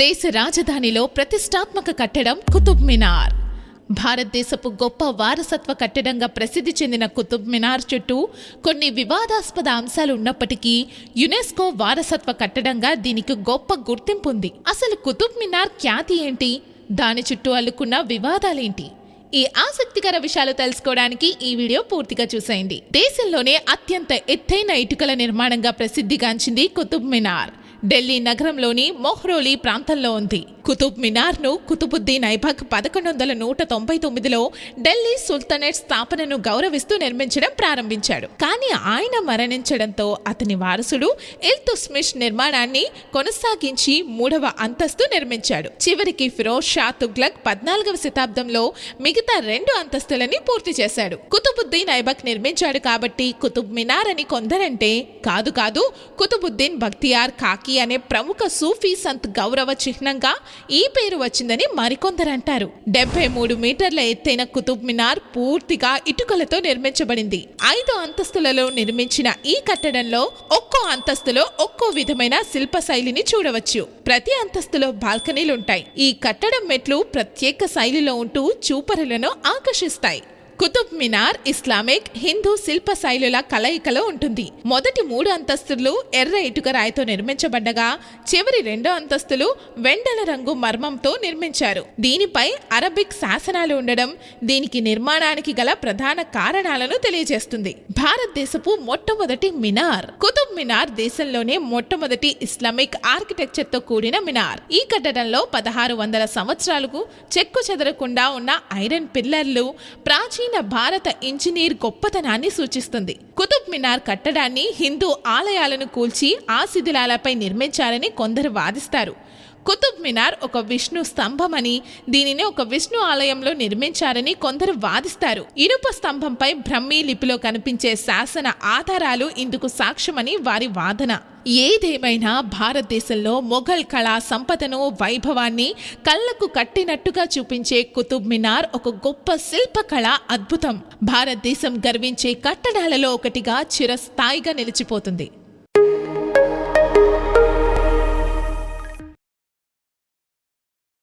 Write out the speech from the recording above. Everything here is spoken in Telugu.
దేశ రాజధానిలో ప్రతిష్టాత్మక కట్టడం కుతుబ్ మినార్. భారతదేశపు గొప్ప వారసత్వ కట్టడంగా ప్రసిద్ధి చెందిన కుతుబ్ మినార్ చుట్టూ కొన్ని వివాదాస్పద అంశాలు ఉన్నప్పటికీ యునెస్కో వారసత్వ కట్టడంగా దీనికి గొప్ప గుర్తింపు ఉంది. అసలు కుతుబ్ మినార్ ఖ్యాతి ఏంటి? దాని చుట్టూ అల్లుకున్న వివాదాలేంటి? ఈ ఆసక్తికర విషయాలు తెలుసుకోవడానికి ఈ వీడియో పూర్తిగా చూసేయండి. దేశంలోనే అత్యంత ఎత్తైన ఇటుకల నిర్మాణంగా ప్రసిద్ధిగాంచింది కుతుబ్ మినార్. ఢిల్లీ నగరంలోని మొహ్రోలీ ప్రాంతంలో ఉంది. కుతుబ్ మినార్ను కుతుబుద్దీన్ ఐబక్ పదకొండు వందల నూట తొంభై తొమ్మిదిలో ఢిల్లీ సుల్తనేట్ స్థాపనను గౌరవిస్తూ నిర్మించడం ప్రారంభించాడు. కానీ ఆయన మరణించడంతో అతని వారసుడు ఇల్తుస్మిష్ నిర్మాణాన్ని కొనసాగించి మూడవ అంతస్తు నిర్మించాడు. చివరికి ఫిరోజ్ షా తుగ్లక్ పద్నాలుగవ శతాబ్దంలో మిగతా రెండు అంతస్తులని పూర్తి చేశాడు. కుతుబుద్దీన్ ఐబక్ నిర్మించాడు కాబట్టి కుతుబ్ మినార్ అని కొందరంటే కాదు కాదు కుతుబుద్దీన్ బక్తియార్ కాకి అనే ప్రముఖ సూఫీ సంత్ గౌరవ చిహ్నంగా ఈ పేరు వచ్చిందని మరికొందరంటారు. డెబ్బై మూడు మీటర్ల ఎత్తైన కుతుబ్ మినార్ పూర్తిగా ఇటుకలతో నిర్మించబడింది. ఐదు అంతస్తులలో నిర్మించిన ఈ కట్టడంలో ఒక్కో అంతస్తులో ఒక్కో విధమైన శిల్ప శైలిని చూడవచ్చు. ప్రతి అంతస్తులో బాల్కనీలుంటాయి. ఈ కట్టడం మెట్లు ప్రత్యేక శైలిలో ఉంటూ చూపరులను ఆకర్షిస్తాయి. కుతుబ్ మినార్ ఇస్లామిక్ హిందూ శిల్ప శైలుల కలయికలో ఉంటుంది. మొదటి మూడు అంతస్తులు ఎర్ర ఇటుక రాయితో నిర్మించబడ్డగా చివరి రెండో అంతస్తులు వెండల రంగు మర్మంతో నిర్మించారు. దీనిపై అరబిక్ శాసనాలు ఉండడం దీనికి నిర్మాణానికి గల ప్రధాన కారణాలను తెలియజేస్తుంది. భారతదేశపు మొట్టమొదటి మినార్. కుతుబ్ మినార్ దేశంలోనే మొట్టమొదటి ఇస్లామిక్ ఆర్కిటెక్చర్తో కూడిన మినార్. ఈ కట్టడంలో పదహారు వందల సంవత్సరాలకు చెక్కు చెదరకుండా ఉన్న ఐరన్ పిల్లర్లు ప్రాచీన భారత ఇంజనీర్ గొప్పతనాన్ని సూచిస్తుంది. కుతుబ్ మినార్ కట్టడాన్ని హిందూ ఆలయాలను కూల్చి ఆ శిథిలాలపై నిర్మించారని కొందరు వాదిస్తారు. కుతుబ్ మినార్ ఒక విష్ణు స్తంభమని దీనిని ఒక విష్ణు ఆలయంలో నిర్మించారని కొందరు వాదిస్తారు. ఇనుప స్తంభంపై బ్రహ్మీ లిపిలో కనిపించే శాసన ఆధారాలు ఇందుకు సాక్ష్యమని వారి వాదన. ఏదేమైనా భారతదేశంలో మొఘల్ కళా సంపదను వైభవాన్ని కళ్ళకు కట్టినట్టుగా చూపించే కుతుబ్ మినార్ ఒక గొప్ప శిల్పకళ అద్భుతం. భారతదేశం గర్వించే కట్టడాలలో ఒకటిగా చిరస్థాయిగా నిలిచిపోతుంది.